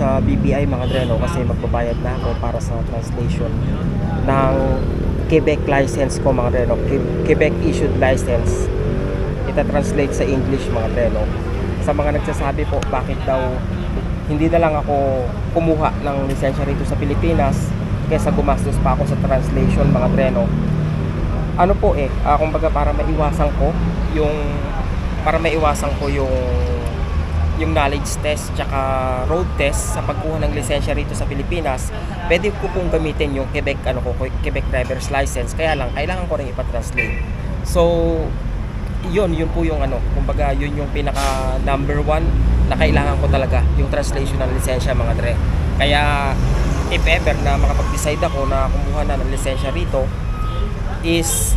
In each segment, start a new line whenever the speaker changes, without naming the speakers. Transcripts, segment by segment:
sa BPI mga dre no, kasi magbabayad na ako para sa translation ng Quebec license ko mga dre no. Que- Quebec issued license. Ita-translate sa English mga dre no. Sa mga nagsasabi po bakit daw hindi na lang ako kumuha ng lisensya rito sa Pilipinas kaysa gumastos pa ako sa translation mga dre no. Ano po eh, ah, kumbaga para maiwasan ko yung para maiwasan ko yung yung knowledge test tsaka road test sa pagkuha ng lisensya rito sa Pilipinas, pwede ko pong gamitin yung Quebec ano ko Quebec driver's license. Kaya lang kailangan ko ring ipa-translate. So yun, yun po yung ano, kumbaga yun yung pinaka number one na kailangan ko talaga, yung translation ng lisensya mga dre. Kaya if ever na makapag-decide ako na kumuha na ng lisensya rito is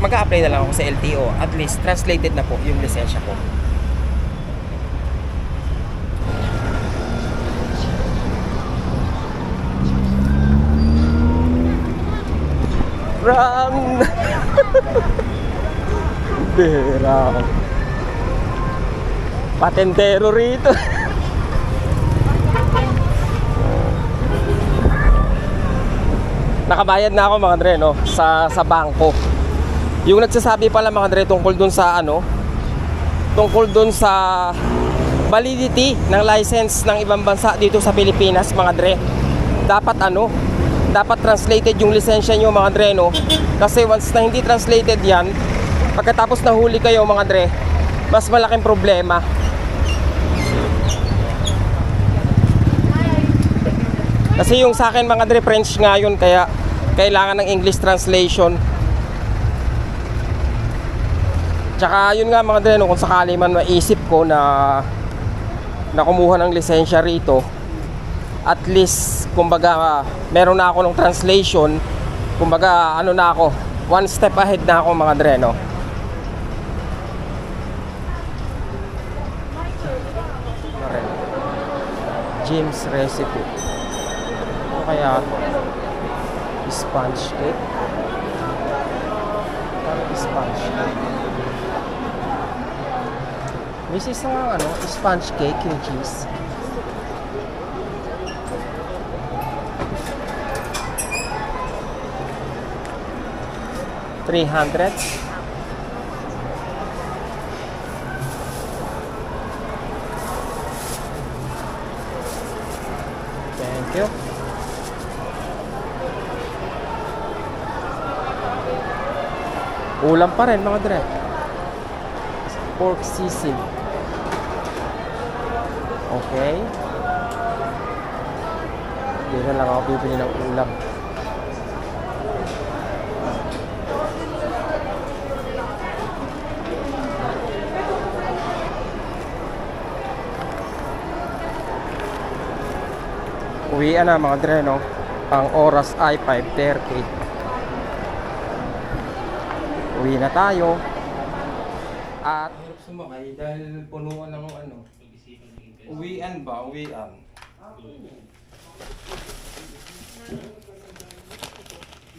mag-a-apply na lang ako sa LTO. At least translated na po yung lisensya ko. Run! Bera. Patentero rito. Nakabayad na ako mga dre no sa sa bangko. Yung nagsasabi pala mga dre tungkol dun sa ano tungkol dun sa validity ng license ng ibang bansa dito sa Pilipinas mga dre. Dapat ano dapat translated yung lisensya nyo mga dre no? Kasi once na hindi translated yan pagkatapos nahuli kayo mga dre mas malaking problema. Kasi yung sa akin mga dre French nga yun kaya kailangan ng English translation. Tsaka yun nga mga dre no, kung sakali man maisip ko na na kumuha ng lisensya rito at least kumbaga meron na ako ng translation kumbaga ano na ako one step ahead na ako mga dre no Correct. James recipe ano kaya sponge cake parang sponge cake This is ano, sponge cake yung cheese. Three hundred. Thank you. Ulam pa rin mga dre. Pork sisig. Okay. Hindi na lang ako bibili ng ulam. Uwian na mga dre, no? Ang oras ay 5.30. Uwi na tayo. At hirap sumakay dahil punuan ng ano. Uwian ba? Uwian.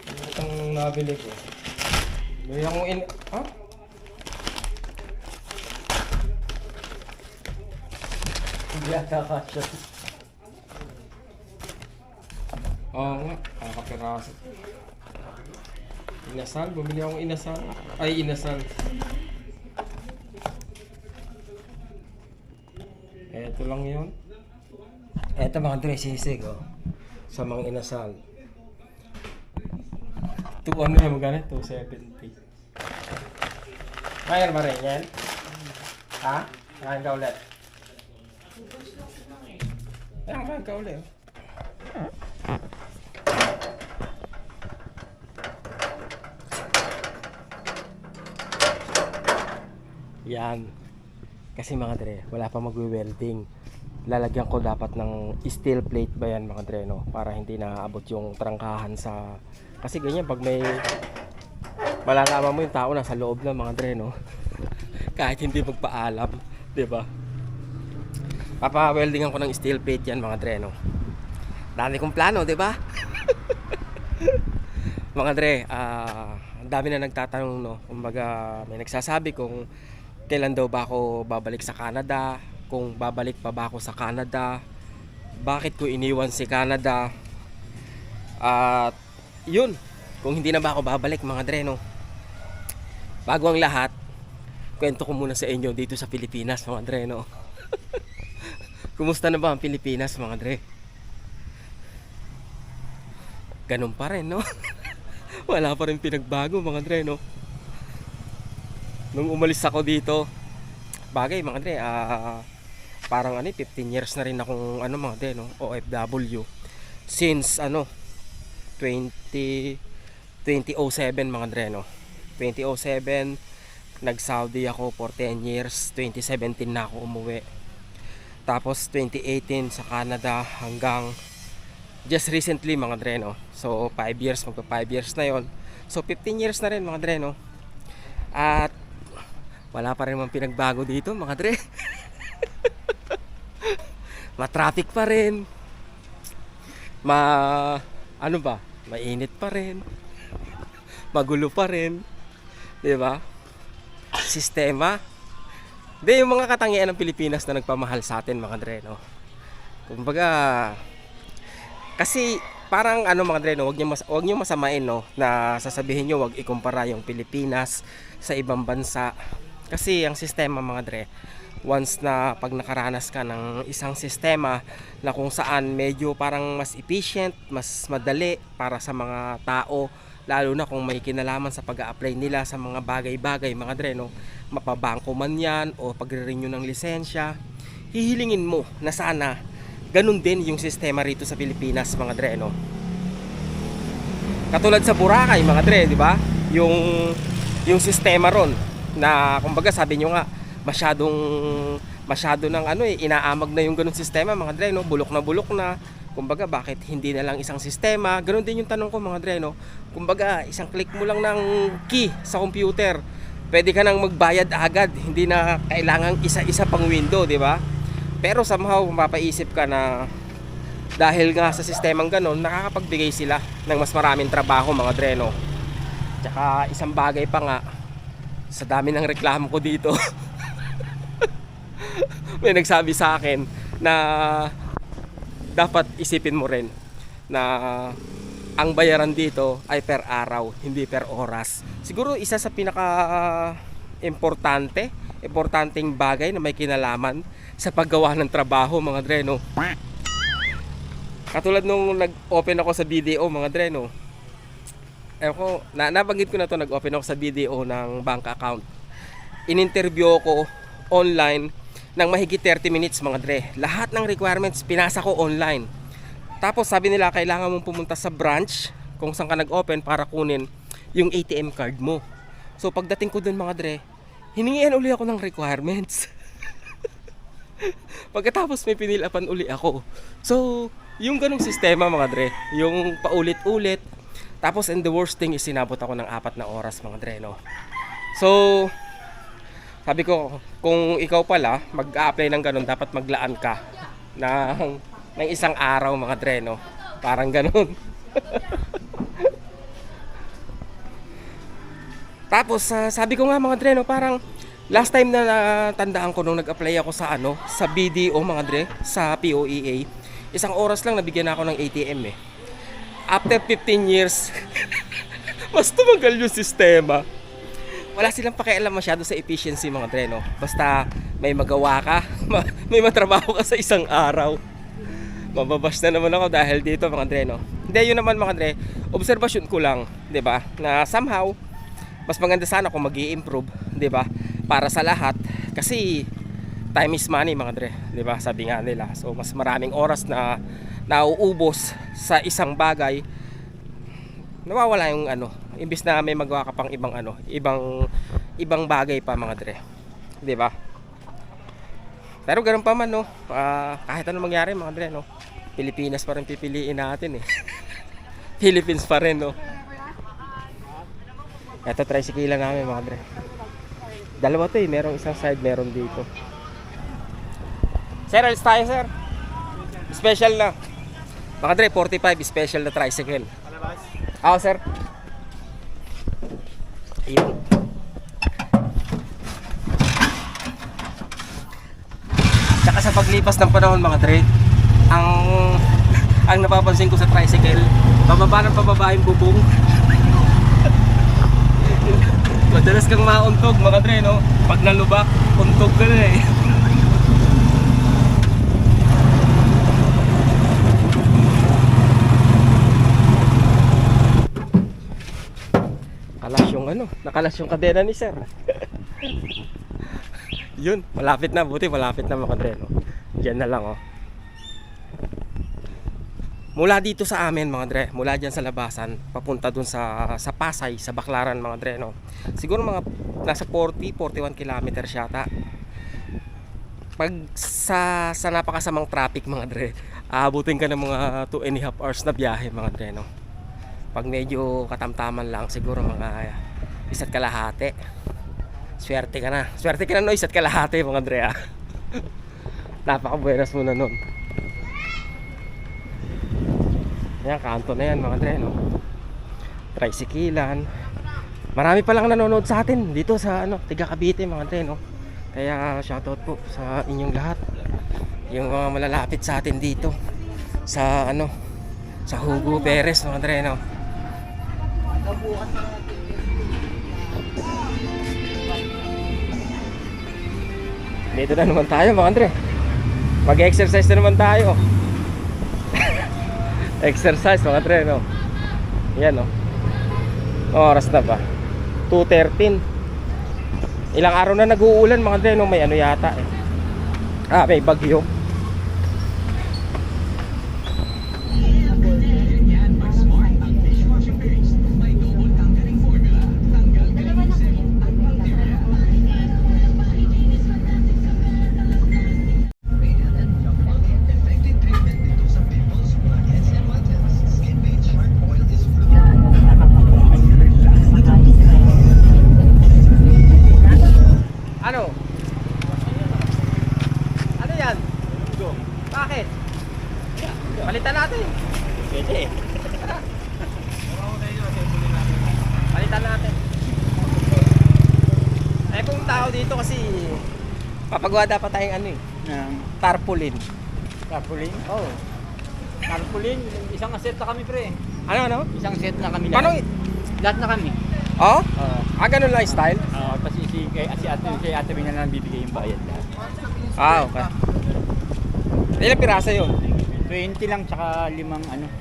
Itong nabili ko. May akong in... Ha? Hindi ata kasya. Oo nga, kakapiraso. Inasal, bumili akong inasal. Ay, inasal. Eto lang yun. Eto mga dre, sisig oh. Sa mga inasal. Two ano yan, magkano? 270. Kaya ba rin yan? Ha? Kaya ka ulit? Kaya ka ulit. Yan. Kasi mga dre, wala pa magwe-welding. Lalagyan ko dapat ng steel plate ba yan mga dre, no? Para hindi naaabot yung trangkahan sa... Kasi ganyan, pag may... Malalaman mo yung tao nasa loob ng mga dre, no? Kahit hindi magpaalam, di ba? Papa-weldingan ko ng steel plate yan mga dre, no? Dami kong plano, di ba? mga dre, ah... ang dami na nagtatanong no kumbaga may nagsasabi kung kailan daw ba ako babalik sa Canada kung babalik pa ba ako sa Canada, bakit ko iniwan si Canada, at yun, kung hindi na ba ako babalik mga dre, no? Bago ang lahat, kwento ko muna sa inyo dito sa Pilipinas mga dre, no? Kumusta na ba ang Pilipinas mga dre? Ganun pa rin, no? Wala pa rin pinagbago mga dre, no? Nung umalis ako dito, bagay mga dre, ah, parang ano, eh, 15 years na rin akong ano mga dre, no? OFW. Since ano, 20 2007 mga dre, no? 2007 nag-Saudi ako for 10 years. 2017 na ako umuwi. Tapos 2018 sa Canada hanggang just recently mga dre, no? So 5 years, magpa 5 years na yon. So 15 years na rin mga dre, no? At wala pa rin mang pinagbago dito mga dre. Ma-traffic pa rin. Ma ano ba? Mainit pa rin. Magulo pa rin. 'Di ba? Sistema. Hindi, yung mga katangian ng Pilipinas na nagpamahal sa atin mga dre, no? Kumbaga, kasi parang ano mga dre, no, wag niyo mas wag niyo masamain no na sasabihin niyo wag ikumpara yung Pilipinas sa ibang bansa. Kasi ang sistema mga dre, once na pag nakaranas ka ng isang sistema na kung saan medyo parang mas efficient, mas madali para sa mga tao, lalo na kung may kinalaman sa pag-apply nila sa mga bagay-bagay mga dre, no, mapabangko man yan o pagre-renew ng lisensya, hihilingin mo na sana ganun din yung sistema rito sa Pilipinas mga dre no? Katulad sa Boracay mga dre di ba? Yung yung sistema ron na kumbaga sabi nyo nga masyadong masyado ng ano eh inaamag na yung ganun sistema mga dre no? Bulok na bulok na. Kumbaga bakit hindi na lang isang sistema? Ganun din yung tanong ko mga dre no? Kumbaga isang click mo lang ng key sa computer pwede ka nang magbayad agad. Hindi na kailangan isa-isa pang window di ba? Pero somehow mapaisip ka na dahil nga sa sistemang ganon, nakakapagbigay sila ng mas maraming trabaho mga dreno. Tsaka isang bagay pa nga, sa dami ng reklamo ko dito, may nagsabi sa akin na dapat isipin mo rin na ang bayaran dito ay per araw, hindi per oras. Siguro isa sa pinaka importante, importanteng bagay na may kinalaman sa paggawa ng trabaho mga dreno. Katulad nung nag-open ako sa BDO mga dreno. Ewan ko, na, nabanggit ko na to nag-open ako sa BDO ng bank account. In-interview ko online ng mahigit 30 minutes mga dre. Lahat ng requirements pinasa ko online. Tapos sabi nila kailangan mong pumunta sa branch kung saan ka nag-open para kunin yung ATM card mo. So pagdating ko dun mga dre, hiningian uli ako ng requirements. Pagkatapos may pinilapan uli ako. So, yung ganong sistema mga dre, yung paulit-ulit. Tapos and the worst thing is sinabot ako ng apat na oras mga dre, no. So, sabi ko, kung ikaw pala mag-a-apply ng ganon, dapat maglaan ka ng, ng isang araw mga dre, no. Parang ganon. Tapos, ah, sabi ko nga mga dre, no, parang last time na natandaan ko nung nag-apply ako sa ano, sa BDO mga dre, sa POEA, isang oras lang nabigyan ako ng ATM eh. After 15 years, mas tumagal yung sistema. Wala silang pakialam masyado sa efficiency mga dre? Basta may magawa ka, ma- may matrabaho ka sa isang araw. Mababash na naman ako dahil dito mga dre? Hindi, yun naman mga dre, observation ko lang, 'di ba? Na somehow, mas maganda sana kung mag improve 'di ba? Para sa lahat kasi time is money mga dre, 'di ba? Sabi nga nila. So mas maraming oras na nauubos sa isang bagay nawawala yung ano, imbis na may magawa ka pang ibang ano, ibang ibang bagay pa mga dre. 'Di ba? Pero ganun pa man no, ah, kahit anong mangyari mga dre no. Pilipinas pa rin pipiliin natin eh. Philippines pa rin no. Ito tricycle namin mga dre. Dalawa to eh, merong isang side, meron dito. Sir, alis tayo sir. Special na. Mga dre, 45 special na tricycle. Ako sir. Ayun. paglipas ng panahon mga Dre, ang ang napapansin ko sa tricycle, pababa ng pababa yung bubong. Madalas kang mauntog mga Dre, no? Pag nalubak, untog ka na eh. Yung nakalas yung kadena ni sir. Yun, malapit na, buti malapit na mga Dre, no? Diyan na lang, oh. Mula dito sa amin mga Dre, mula dyan sa labasan, papunta dun sa, sa Pasay, sa Baklaran mga Dre, no? Siguro mga nasa 40, 41 kilometers yata. Pag sa, sa napakasamang traffic mga Dre, aabutin ka ng mga 2 and a half hours na biyahe mga Dre, no? Pag medyo katamtaman lang, siguro mga isa't kalahati. Swerte ka na. Swerte ka na no, isa't kalahati mga Dre, ah. Napakabuenas mo na nun. Ayan, kanto na yan mga Dre, no? Tricyclean. Marami pa lang nanonood sa atin dito sa ano, Tiga Cavite mga Dre, no? Kaya shoutout po sa inyong lahat. Yung mga malalapit sa atin dito sa ano, sa Hugo Perez mga Dre, no? Dito na naman tayo mga Andre. Mag-exercise na naman tayo. Exercise mga Andre, no? Yan, no? Oras na ba? 2.13 Ilang araw na nag-uulan mga Andre, no? May ano yata eh. Ah, may bagyo. Papagawa dapat tayong ano eh,
ng
tarpaulin.
tarpaulin.
Oh.
Tarpaulin, isang set na kami pre.
Ano ano?
Isang set na kami
Paano?
lahat. Na kami.
Oh?
Oo.
Ah, ganun lang style?
Uh, kasi si, kay, si ate, si ate May na lang bibigay yung bayad lahat.
Ah, okay. Ilang pirasa yun?
20 lang tsaka limang ano.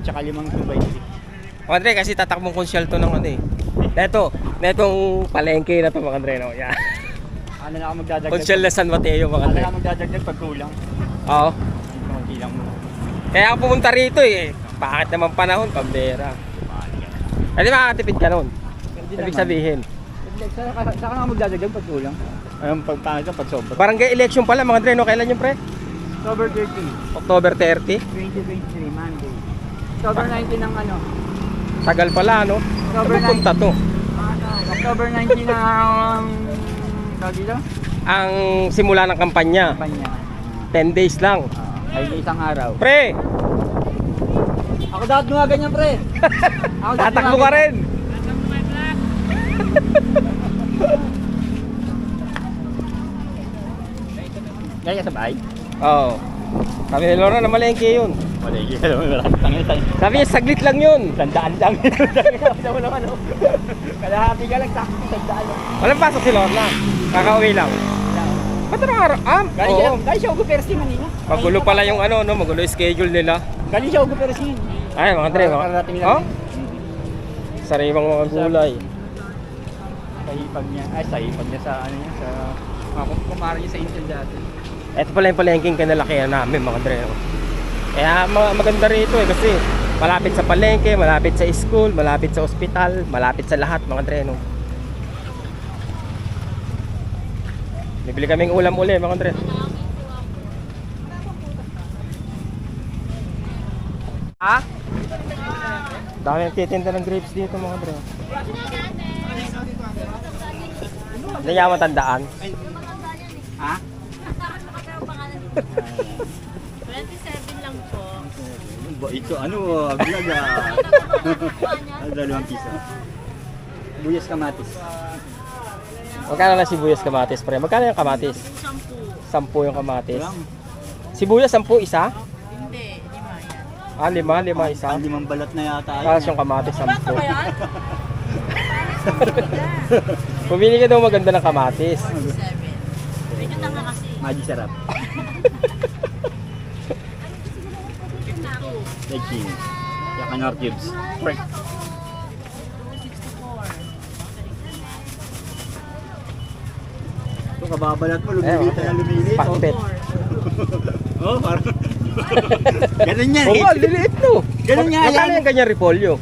Tsaka limang 2 by 3.
Mga Andre, kasi tatakbong konsyal to ng ano eh. Neto, netong palengke na to mga Andre, no? Yeah.
Ano na ako magdadagdag?
Konsyal na San Mateo mga
Ano na ako magdadagdag pag kulang?
Oo.
Konti lang mo.
Kaya ako pumunta rito eh. Bakit naman panahon? Pambera. Hindi makakatipid ka nun.
Hindi
Ibig
naman.
sabihin.
Saan ka, saan ka na ako magdadagdag pag kulang? Ayun, pag pangit pag sobra.
Barangay election pala mga Andre, no? Kailan yung pre?
October 13,
October 30?
2023, Monday. October 19 ng ano?
Tagal pala, no?
October
Saan punta to?
October 19 ng... Tawag dito?
Ang simula ng kampanya.
Kampanya.
10 days lang.
Ah, ay isang araw.
Pre,
Ako dapat mga ganyan, pre. Ako
tatakbo ka rin.
Ganyan sa bahay?
Oo. Sabi ni Lora na malengke yun.
Tangin tayo.
Sabi niya, saglit lang yun.
Tandaan lang. Tandaan ano. Kalahati ka lang, tandaan lang.
Walang pasok si Lorna. Kakauwi lang. Ba't ano araw? Ah,
Galing siya,
oo.
galing siya Ugo Persi manina.
Magulo pala yung ano, no? Magulo yung schedule nila.
Galing siya Ugo Persi yun.
Ay, mga tre, mga...
Kararating lang.
Oh? Sariwang mga gulay.
Sa hipag niya. Ay, sa hipag niya sa ano niya, sa... Mga kum- kumara niya sa Intel dati.
Ito pala yung palengking kinalakihan namin, mga tre. no? Kaya ma- maganda rito eh, kasi malapit sa palengke, malapit sa school, malapit sa ospital, malapit sa lahat, mga tre, no? Bibili kaming ulam uli, mga tre. Ha? Dami nagtitinda ng grapes dito mga bro. Hindi niya matandaan.
Ha?
27 lang po.
Ito, ano, vlog ah. Dalawang piso. Buyas kamatis.
Magkano na sibuyas kamatis pre? Magkano yung kamatis?
10.
Sampu yung kamatis. Sibuyas, sampu isa?
Hindi, lima yan.
Ah, lima, lima isa.
Ang limang balat na yata.
Tapos yung kamatis, sampu.
ba yan?
Pumili ka daw maganda ng kamatis.
Seven. Medyo tanga kasi.
Maji sarap. Like chili. Kaya kanor cubes. Pork.
264.
Ito kababalat mo,
Eh,
lumilit na lumilit. Oh,
Pakbet.
oh parang... Ganun yan.
Oo
eh.
liliit no.
Ganun nga
Magkano
yan.
yung ganyan repolyo?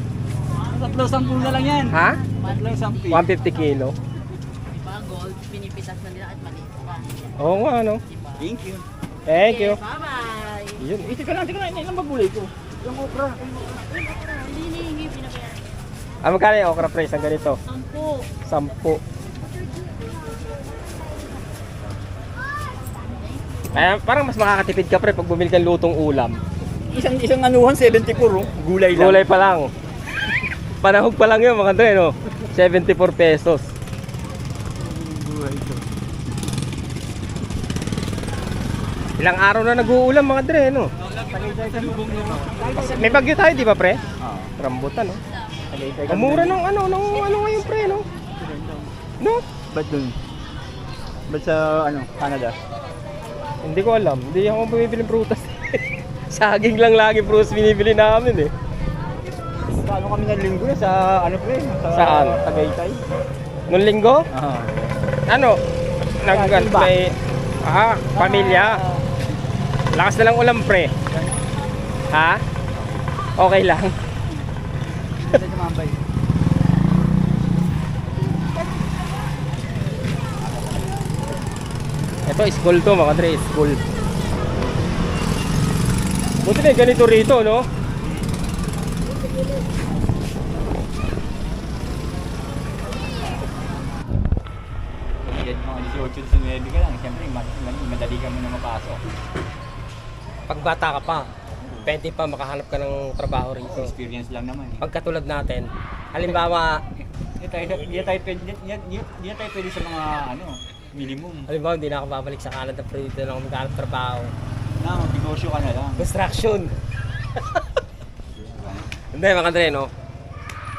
Tatlo sampu na lang yan.
Ha?
Tatlo sampu.
150 kilo.
Diba, gold, pinipitas na nila at maliit pa.
Oo nga, ano.
Thank you.
Thank you.
Bye-bye.
Yun.
Eh, teka lang, teka lang. Ilang magulay ko? Yung okra.
Hindi hinihingi, binabayaran.
Ah, magkano yung okra price ang ganito?
Sampu.
Sampu. Kaya parang mas makakatipid ka pre pag bumili kang lutong ulam.
Isang isang anuhan, 74 oh. Gulay lang.
Gulay pa lang. Panahog pa lang yun mga Dre, no? 74 pesos. Ilang araw na nag-uulam mga Dre, no? May bagyo tayo, di ba pre?
Oo.
Rambutan, no? Ang mura ng ano, ng ano ngayon pre, no? No?
Ba't dun? Ba't sa ano, Canada?
Hindi ko alam. Hindi ako bumibili ng prutas. Saging lang lagi prutas binibili namin eh.
Sa ano kami ng linggo na sa ano pre? Sa
Saan?
Tagaytay.
Nung linggo,
Oo.
ano, nag
timba.
may ah, pamilya. Lakas na lang ulam pre. Ha? Okay lang.
Sa Mambay.
Ito school to mga Dre, school. Buti na ganito rito, no?
Edad mga 18, 19 ka lang, siyempre ma- ma- madali ka muna mapasok.
Pag bata ka pa, pwede pa makahanap ka ng trabaho rito.
Experience lang naman. eh.
Pag katulad natin, halimbawa,
Hindi tayo, hindi tayo hindi tayo pwede sa mga ano, minimum.
halimbawa hindi na ako babalik sa Canada pero dito na ako maghanap trabaho.
Na, magnegosyo ka na lang.
Construction. Hindi mga Dre, no?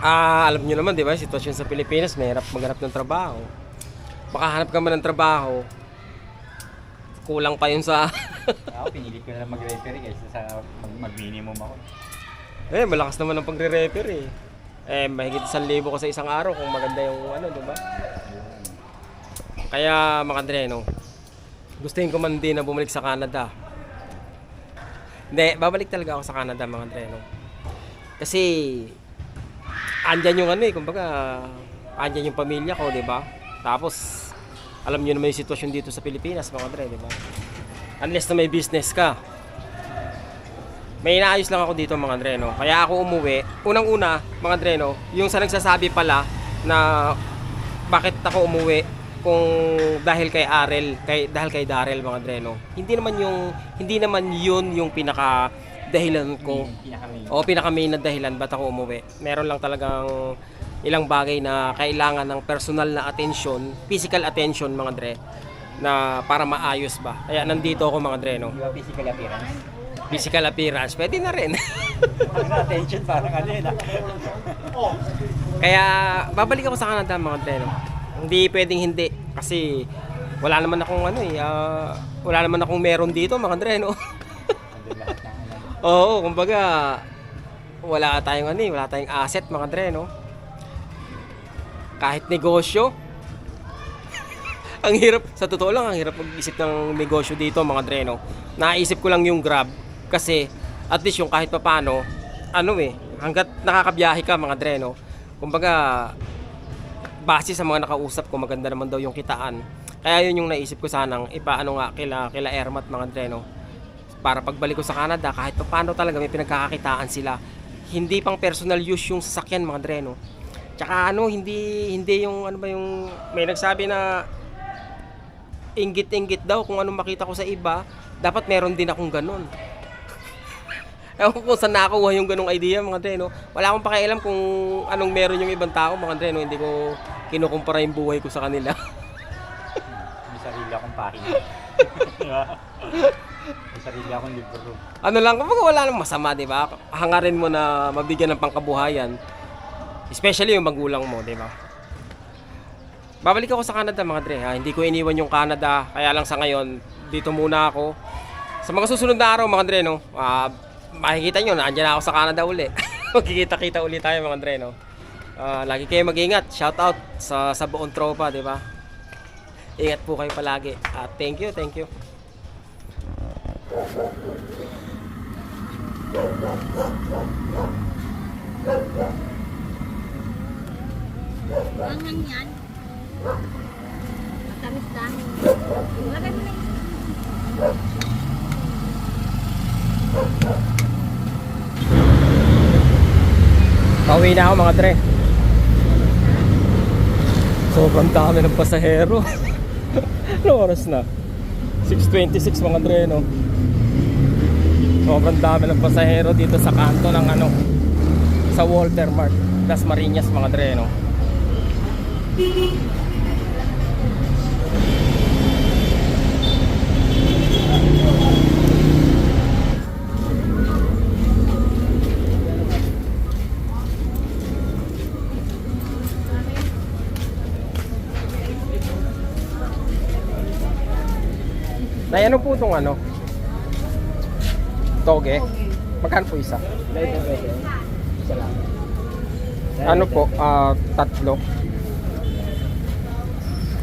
Ah, alam niyo naman, di ba, sitwasyon sa Pilipinas, mahirap maghanap ng trabaho. Makahanap ka man ng trabaho, kulang pa yun sa...
Ako, pinilit ko na lang mag-referee kaysa sa mag- mag-minimum ako.
eh, malakas naman ang pagre-refer eh. Eh, mahigit 1,000 ko sa isang araw kung maganda yung ano, di ba? Kaya mga Dre, no? Gustuhin ko man din na bumalik sa Canada. Hindi, babalik talaga ako sa Canada mga Dre, no? Kasi, andyan yung ano eh, kumbaga, andyan yung pamilya ko, di ba? Tapos, alam niyo naman yung sitwasyon dito sa Pilipinas, mga Dre, di ba? Unless na may business ka. May inaayos lang ako dito mga Dre, no? Kaya ako umuwi. Unang-una, mga Dre, no? Yung sa nagsasabi pala na bakit ako umuwi kung dahil kay Arel, kay dahil kay Darrell mga Dre, no? Hindi naman yung hindi naman yun yung pinaka dahilan ko.
Pinaka-main.
O pinaka main na dahilan ba't ako umuwi. Meron lang talagang ilang bagay na kailangan ng personal na attention, physical attention mga Dre, na para maayos ba. Kaya nandito ako mga Dre, no?
Ba physical appearance?
Physical appearance, pwede na rin.
Attention parang ano yun ah.
Kaya babalik ako sa Canada mga Dre, no? Hindi pwedeng hindi kasi wala naman akong ano eh, ah, wala naman akong meron dito mga Dre, no? Oo, kumbaga wala tayong ano eh, wala tayong asset mga Dre, no? Kahit negosyo. ang hirap, sa totoo lang, ang hirap mag-isip ng negosyo dito mga Dre, no? Naisip ko lang yung Grab kasi at least yung kahit papano, ano eh, hanggat nakakabiyahe ka mga Dre, no? Kumbaga, base sa mga nakausap ko, maganda naman daw yung kitaan. Kaya yun yung naisip ko sanang ipaano nga kila, kila Ermat mga Dre, no? para pagbalik ko sa Canada kahit pa paano talaga may pinagkakakitaan sila hindi pang personal use yung sasakyan mga dreno tsaka ano hindi hindi yung ano ba yung may nagsabi na inggit-inggit daw kung anong makita ko sa iba dapat meron din akong ganun Ewan ko kung saan nakakuha yung ganung idea mga dreno wala akong pakialam kung anong meron yung ibang tao mga dreno hindi ko kinukumpara yung buhay ko sa kanila
May sarili akong pahina. ba? May sarili akong libro.
ano lang, kapag wala nang masama, di ba? Hangarin mo na mabigyan ng pangkabuhayan. Especially yung magulang mo, di ba? Babalik ako sa Canada mga dre, ha? Hindi ko iniwan yung Canada, kaya lang sa ngayon, dito muna ako. Sa mga susunod na araw mga dre, no? Ah, makikita nyo, naandyan na ako sa Canada uli. Magkikita-kita uli tayo mga dre, no? Ah, lagi kayo mag-ingat. Shout out sa, sa buong tropa, di ba? Ingat po kayo palagi. At thank you, thank you.
Angan yan. Matamis dahil. Lagay mo na
Pauwi na ako mga dre. Sobrang dami ng pasahero. ano oras na? 6.26 mga dre, no? Sobrang dami ng pasahero dito sa kanto ng ano, sa Walter Mart, Las Marinas mga dre, no? Nay, ano po itong ano? Toge? Magkano po isa? Ano po? Ah, tatlo.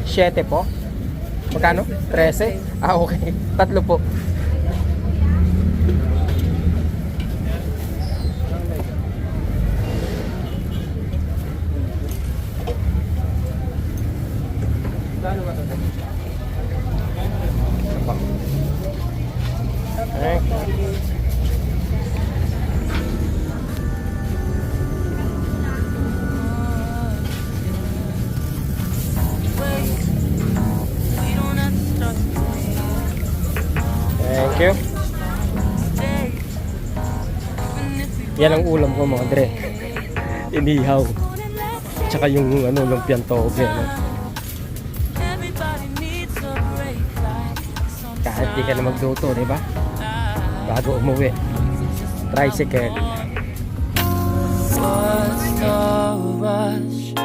Siyete po? Magkano? 13? Ah, okay. Tatlo po. Okay. Thank you. Yan ang ulam ko mga dre. Inihaw. Tsaka yung ano, lumpiang toge. Ano. Kahit di ka na magluto, di ba? bago umuwi tricycle
What's the rush?